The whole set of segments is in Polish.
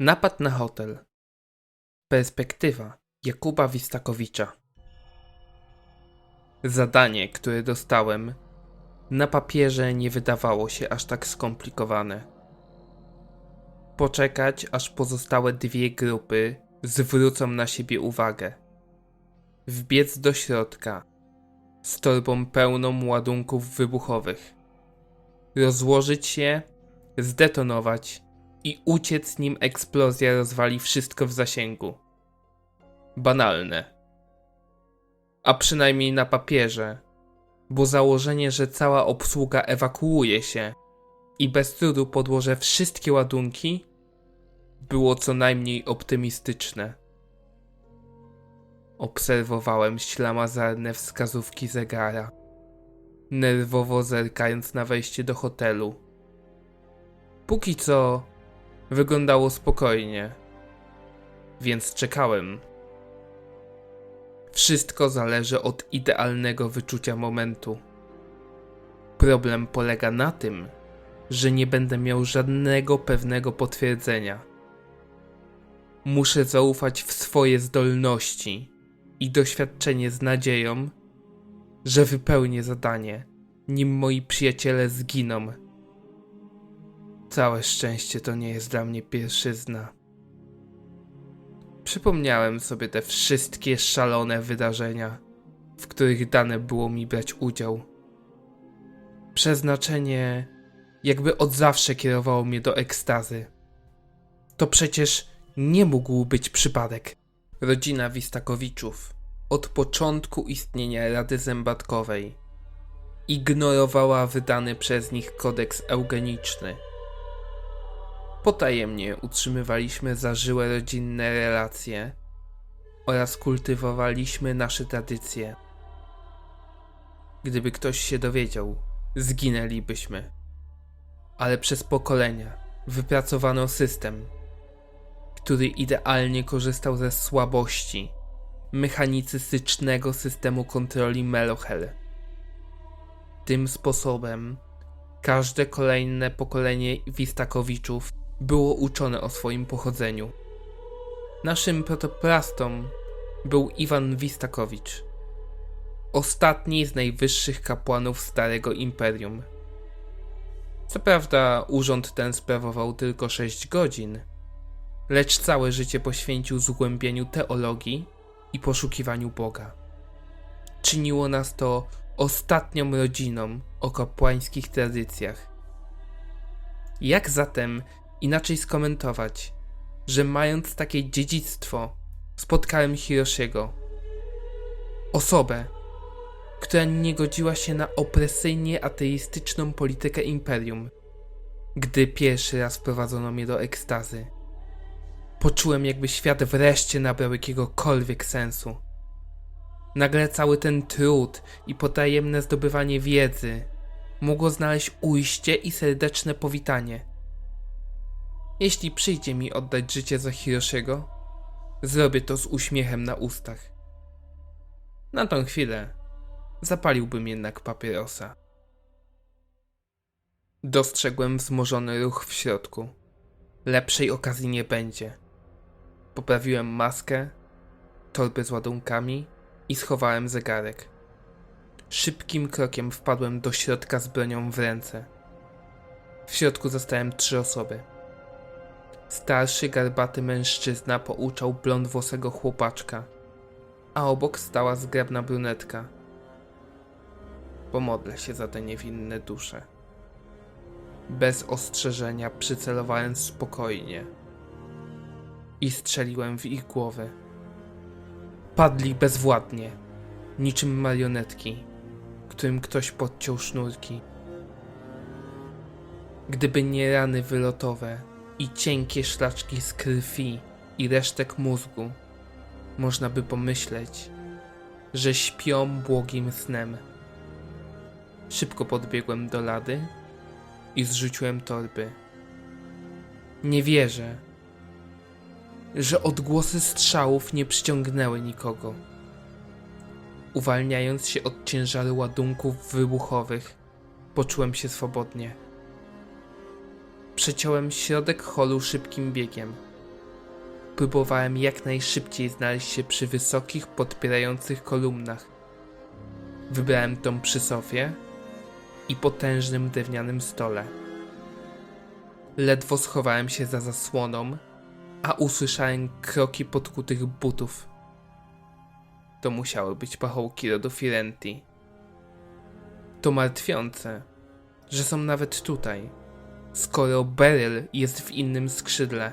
Napad na hotel. Perspektywa Jakuba Wistakowicza. Zadanie, które dostałem, na papierze nie wydawało się aż tak skomplikowane. Poczekać, aż pozostałe dwie grupy zwrócą na siebie uwagę. Wbiec do środka z torbą pełną ładunków wybuchowych. Rozłożyć je, zdetonować i uciec nim eksplozja rozwali wszystko w zasięgu. Banalne. A przynajmniej na papierze, bo założenie, że cała obsługa ewakuuje się i bez trudu podłożę wszystkie ładunki, było co najmniej optymistyczne. Obserwowałem ślamazarne wskazówki zegara, nerwowo zerkając na wejście do hotelu. Póki co wyglądało spokojnie, więc czekałem. Wszystko zależy od idealnego wyczucia momentu. Problem polega na tym, że nie będę miał żadnego pewnego potwierdzenia. Muszę zaufać w swoje zdolności i doświadczenie z nadzieją, że wypełnię zadanie, nim moi przyjaciele zginą. Całe szczęście to nie jest dla mnie pierwszyzna. Przypomniałem sobie te wszystkie szalone wydarzenia, w których dane było mi brać udział. Przeznaczenie jakby od zawsze kierowało mnie do ekstazy. To przecież nie mógł być przypadek. Rodzina Wistakowiczów od początku istnienia Rady Zębatkowej ignorowała wydany przez nich kodeks eugeniczny. Potajemnie utrzymywaliśmy zażyłe rodzinne relacje oraz kultywowaliśmy nasze tradycje. Gdyby ktoś się dowiedział, zginęlibyśmy. Ale przez pokolenia wypracowano system, który idealnie korzystał ze słabości mechanicystycznego systemu kontroli Melohel. Tym sposobem każde kolejne pokolenie Wistakowiczów było uczone o swoim pochodzeniu. Naszym protoplastą był Iwan Wistakowicz, ostatni z najwyższych kapłanów Starego Imperium. Co prawda, urząd ten sprawował tylko 6 godzin, lecz całe życie poświęcił zgłębieniu teologii i poszukiwaniu Boga. Czyniło nas to ostatnią rodziną o kapłańskich tradycjach. Jak zatem inaczej skomentować, że mając takie dziedzictwo, spotkałem Hiroshiego. Osobę, która nie godziła się na opresyjnie ateistyczną politykę imperium. Gdy pierwszy raz wprowadzono mnie do ekstazy, poczułem jakby świat wreszcie nabrał jakiegokolwiek sensu. Nagle cały ten trud i potajemne zdobywanie wiedzy mogło znaleźć ujście i serdeczne powitanie. Jeśli przyjdzie mi oddać życie za Hiroshiego, zrobię to z uśmiechem na ustach. Na tą chwilę zapaliłbym jednak papierosa. Dostrzegłem wzmożony ruch w środku. Lepszej okazji nie będzie. Poprawiłem maskę, torby z ładunkami i schowałem zegarek. Szybkim krokiem wpadłem do środka z bronią w ręce. W środku zostałem trzy osoby. Starszy, garbaty mężczyzna pouczał blond włosego chłopaczka, a obok stała zgrabna brunetka. Pomodlę się za te niewinne dusze. Bez ostrzeżenia przycelowałem spokojnie i strzeliłem w ich głowy. Padli bezwładnie, niczym marionetki, którym ktoś podciął sznurki. Gdyby nie rany wylotowe i cienkie szlaczki z krwi i resztek mózgu, można by pomyśleć, że śpią błogim snem. Szybko podbiegłem do lady i zrzuciłem torby. Nie wierzę, że odgłosy strzałów nie przyciągnęły nikogo. Uwalniając się od ciężaru ładunków wybuchowych, poczułem się swobodnie. Przeciąłem środek holu szybkim biegiem, Próbowałem jak najszybciej znaleźć się przy wysokich, podpierających kolumnach. Wybrałem dom przy sofie i potężnym drewnianym stole. Ledwo schowałem się za zasłoną, a usłyszałem kroki podkutych butów. To musiały być pachołki rodu Firenti. To martwiące, że są nawet tutaj, skoro Beryl jest w innym skrzydle.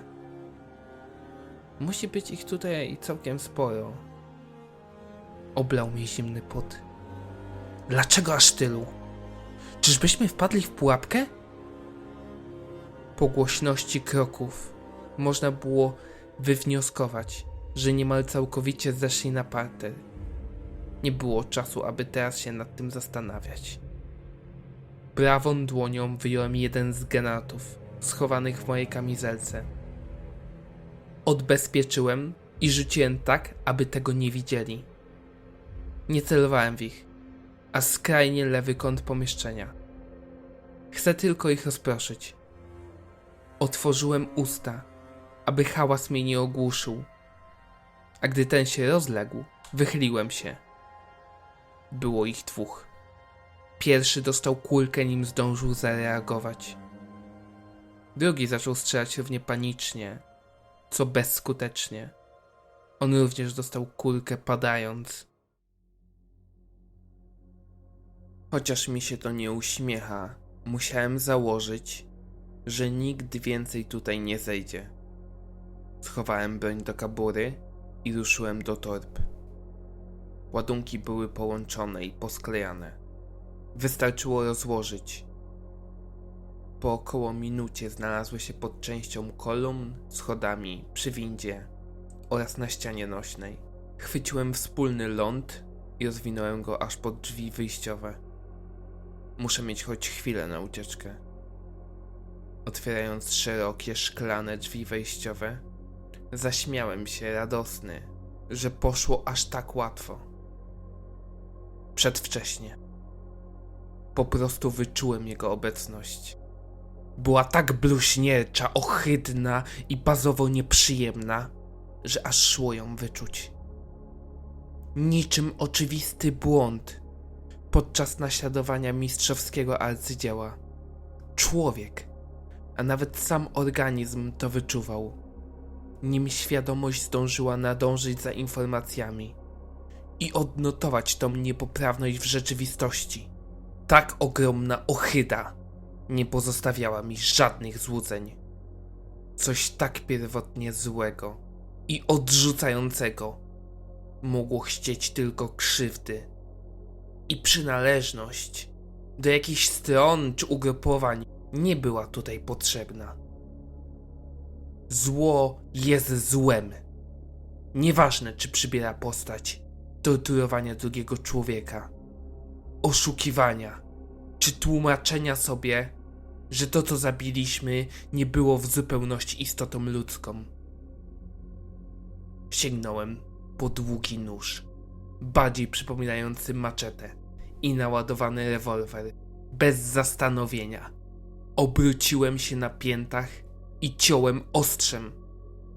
Musi być ich tutaj całkiem sporo. Oblał mnie zimny pot. Dlaczego aż tylu? Czyżbyśmy wpadli w pułapkę? Po głośności kroków można było wywnioskować, że niemal całkowicie zeszli na parter. Nie było czasu, aby teraz się nad tym zastanawiać. Prawą dłonią wyjąłem jeden z granatów, schowanych w mojej kamizelce. Odbezpieczyłem i rzuciłem tak, aby tego nie widzieli. Nie celowałem w ich, a skrajnie lewy kąt pomieszczenia. Chcę tylko ich rozproszyć. Otworzyłem usta, aby hałas mnie nie ogłuszył. A gdy ten się rozległ, wychyliłem się. Było ich dwóch. Pierwszy dostał kulkę, nim zdążył zareagować. Drugi zaczął strzelać równie panicznie, co bezskutecznie. On również dostał kulkę, padając. Chociaż mi się to nie uśmiecha, musiałem założyć, że nikt więcej tutaj nie zejdzie. Schowałem broń do kabury i ruszyłem do torb. Ładunki były połączone i posklejane. Wystarczyło rozłożyć. Po około minucie znalazły się pod częścią kolumn, schodami, przy windzie oraz na ścianie nośnej. Chwyciłem wspólny ląd i rozwinąłem go aż pod drzwi wyjściowe. Muszę mieć choć chwilę na ucieczkę. Otwierając szerokie, szklane drzwi wejściowe, zaśmiałem się radosny, że poszło aż tak łatwo. Przedwcześnie. Po prostu wyczułem jego obecność. Była tak bluźniercza, ohydna i bazowo nieprzyjemna, że aż szło ją wyczuć. Niczym oczywisty błąd podczas naśladowania mistrzowskiego arcydzieła. Człowiek, a nawet sam organizm to wyczuwał. Nim świadomość zdążyła nadążyć za informacjami i odnotować tą niepoprawność w rzeczywistości. Tak ogromna ohyda nie pozostawiała mi żadnych złudzeń. Coś tak pierwotnie złego i odrzucającego mogło chcieć tylko krzywdy i przynależność do jakichś stron czy ugrupowań nie była tutaj potrzebna. Zło jest złem. Nieważne, czy przybiera postać torturowania drugiego człowieka, oszukiwania, czy tłumaczenia sobie, że to, co zabiliśmy, nie było w zupełności istotą ludzką. Sięgnąłem po długi nóż, bardziej przypominający maczetę i naładowany rewolwer, bez zastanowienia. Obróciłem się na piętach i ciąłem ostrzem,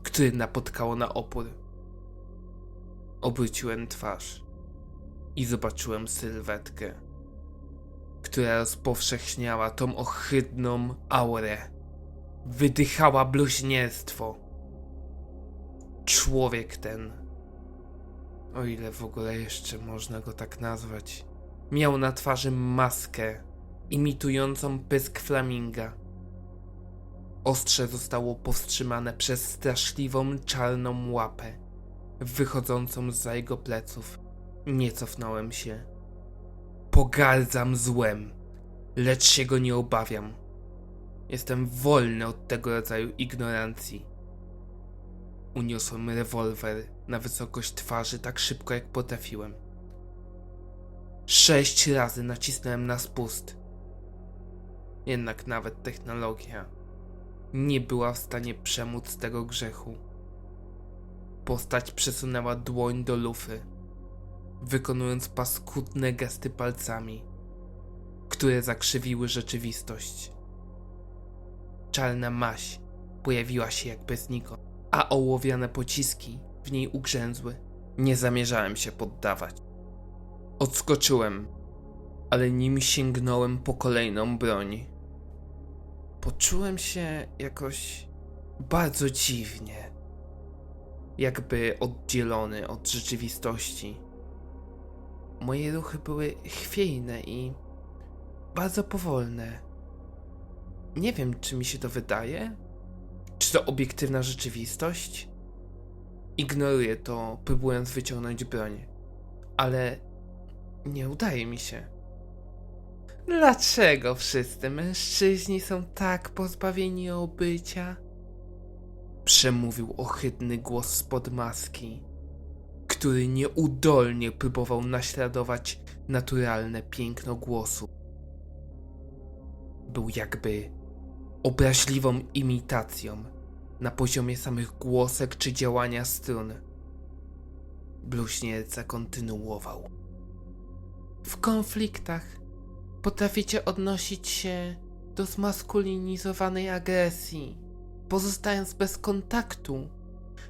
które napotkało na opór. Obróciłem twarz i zobaczyłem sylwetkę, która rozpowszechniała tą ohydną aurę. Wydychała bluźnierstwo. Człowiek ten, o ile w ogóle jeszcze można go tak nazwać, miał na twarzy maskę imitującą pysk flaminga. Ostrze zostało powstrzymane przez straszliwą czarną łapę, wychodzącą z jego pleców. Nie cofnąłem się. Pogardzam złem, lecz się go nie obawiam. Jestem wolny od tego rodzaju ignorancji. Uniosłem rewolwer na wysokość twarzy tak szybko jak potrafiłem. Sześć razy nacisnąłem na spust. Jednak nawet technologia nie była w stanie przemóc tego grzechu. Postać przesunęła dłoń do lufy, wykonując paskudne gesty palcami, które zakrzywiły rzeczywistość. Czarna maś pojawiła się jakby znikąd. a ołowiane pociski w niej ugrzęzły. Nie zamierzałem się poddawać. Odskoczyłem, ale nim sięgnąłem po kolejną broń, poczułem się jakoś bardzo dziwnie. Jakby oddzielony od rzeczywistości. Moje ruchy były chwiejne i bardzo powolne. Nie wiem, czy mi się to wydaje, czy to obiektywna rzeczywistość. Ignoruję to, próbując wyciągnąć broń, ale nie udaje mi się. Dlaczego wszyscy mężczyźni są tak pozbawieni obycia? Przemówił ohydny głos spod maski, który nieudolnie próbował naśladować naturalne piękno głosu. Był jakby obraźliwą imitacją na poziomie samych głosek czy działania strun. Bluźnierca zakontynuował. W konfliktach potraficie odnosić się do zmaskulinizowanej agresji, pozostając bez kontaktu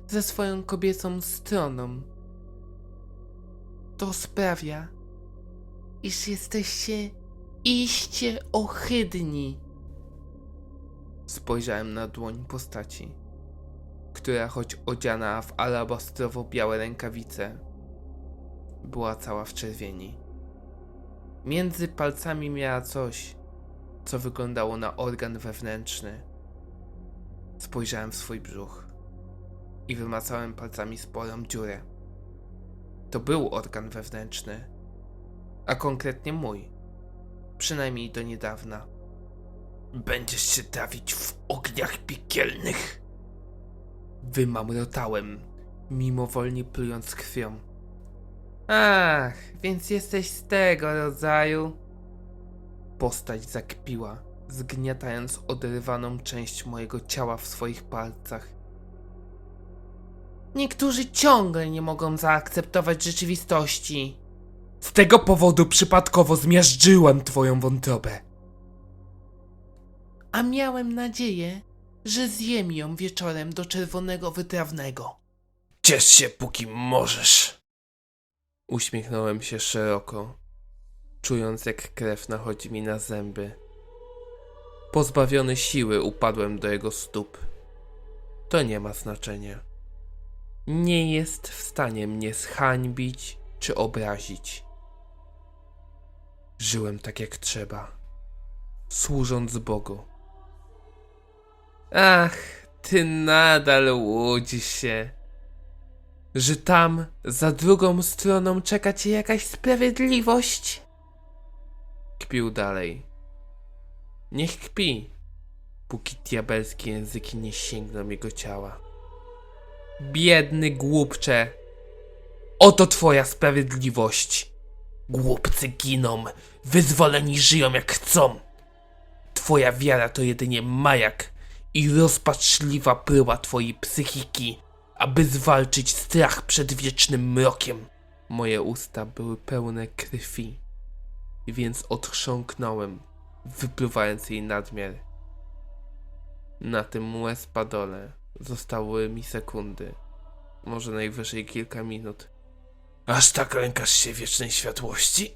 ze swoją kobiecą stroną. To sprawia, iż jesteście iście ohydni. Spojrzałem na dłoń postaci, która choć odziana w alabastrowo-białe rękawice, była cała w czerwieni. Między palcami miała coś, co wyglądało na organ wewnętrzny. Spojrzałem w swój brzuch i wymacałem palcami sporą dziurę. To był organ wewnętrzny, a konkretnie mój, przynajmniej do niedawna. Będziesz się trawić w ogniach piekielnych. Wymamrotałem, mimowolnie plując krwią. Ach, więc jesteś z tego rodzaju. Postać zakpiła, zgniatając oderwaną część mojego ciała w swoich palcach. Niektórzy ciągle nie mogą zaakceptować rzeczywistości. Z tego powodu przypadkowo zmiażdżyłem twoją wątrobę. A miałem nadzieję, że zjem ją wieczorem do czerwonego wytrawnego. Ciesz się, póki możesz. Uśmiechnąłem się szeroko, czując jak krew nachodzi mi na zęby. Pozbawiony siły upadłem do jego stóp. To nie ma znaczenia. Nie jest w stanie mnie zhańbić czy obrazić. Żyłem tak jak trzeba, służąc Bogu. Ach, ty nadal łudzisz się, że tam, za drugą stroną, czeka cię jakaś sprawiedliwość. Kpił dalej. Niech kpi, póki diabelskie języki nie sięgną jego ciała. Biedny głupcze. Oto twoja sprawiedliwość. Głupcy giną, wyzwoleni żyją jak chcą. Twoja wiara to jedynie majak i rozpaczliwa bryła twojej psychiki, aby zwalczyć strach przed wiecznym mrokiem. Moje usta były pełne krwi, więc odchrząknąłem, wypluwając jej nadmiar. Na tym łez padole zostały mi sekundy, może najwyżej kilka minut. Aż tak lękasz się wiecznej światłości,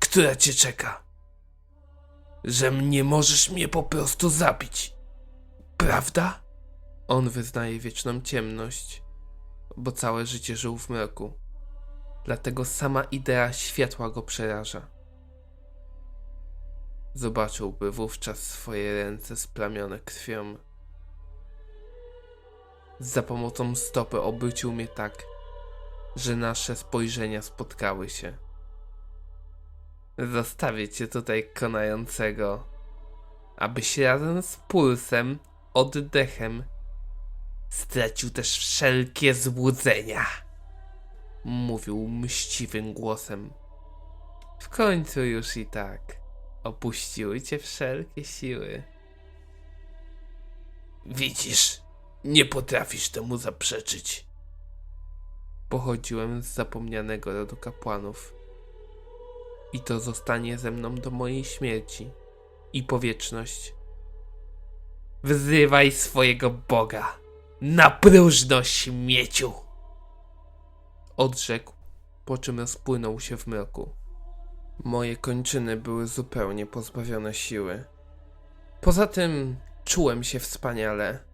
która cię czeka, że nie możesz mnie po prostu zabić, prawda? On wyznaje wieczną ciemność, bo całe życie żył w mroku. Dlatego sama idea światła go przeraża. Zobaczyłby wówczas swoje ręce splamione krwią. Za pomocą stopy obrócił mnie tak, że nasze spojrzenia spotkały się. Zostawię cię tutaj konającego, abyś razem z pulsem, oddechem stracił też wszelkie złudzenia. Mówił mściwym głosem. W końcu już i tak opuściły cię wszelkie siły. Widzisz, nie potrafisz temu zaprzeczyć. Pochodziłem z zapomnianego rodu kapłanów. I to zostanie ze mną do mojej śmierci i powieczność. Wzywaj swojego Boga, Na próżno, śmieciu! Odrzekł, po czym rozpłynął się w mroku. Moje kończyny były zupełnie pozbawione siły. Poza tym czułem się wspaniale.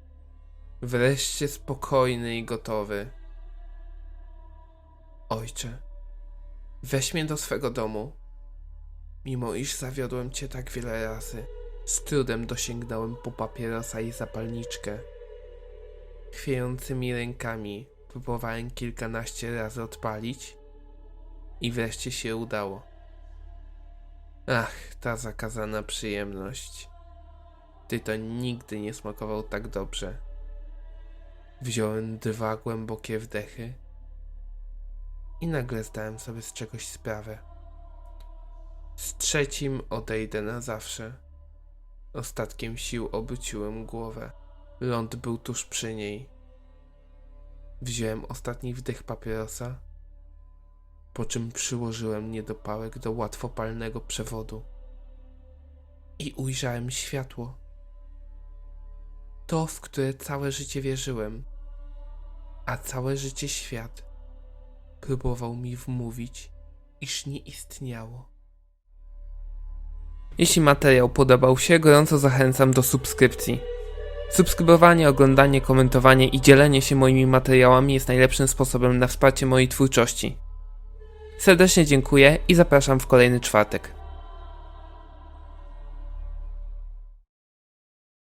Wreszcie spokojny i gotowy. Ojcze, weź mnie do swego domu. Mimo iż zawiodłem cię tak wiele razy, z trudem dosięgnąłem po papierosa i zapalniczkę. Chwiejącymi rękami próbowałem kilkanaście razy odpalić i wreszcie się udało. Ach, ta zakazana przyjemność. Ty to nigdy nie smakował tak dobrze. Wziąłem dwa głębokie wdechy i nagle zdałem sobie z czegoś sprawę. Z trzecim odejdę na zawsze. Ostatkiem sił obróciłem głowę. Ląd był tuż przy niej. Wziąłem ostatni wdech papierosa, po czym przyłożyłem niedopałek do łatwopalnego przewodu i ujrzałem światło. To, w które całe życie wierzyłem, a całe życie świat próbował mi wmówić, iż nie istniało. Jeśli materiał podobał się, gorąco zachęcam do subskrypcji. Subskrybowanie, oglądanie, komentowanie i dzielenie się moimi materiałami jest najlepszym sposobem na wsparcie mojej twórczości. Serdecznie dziękuję i zapraszam w kolejny czwartek.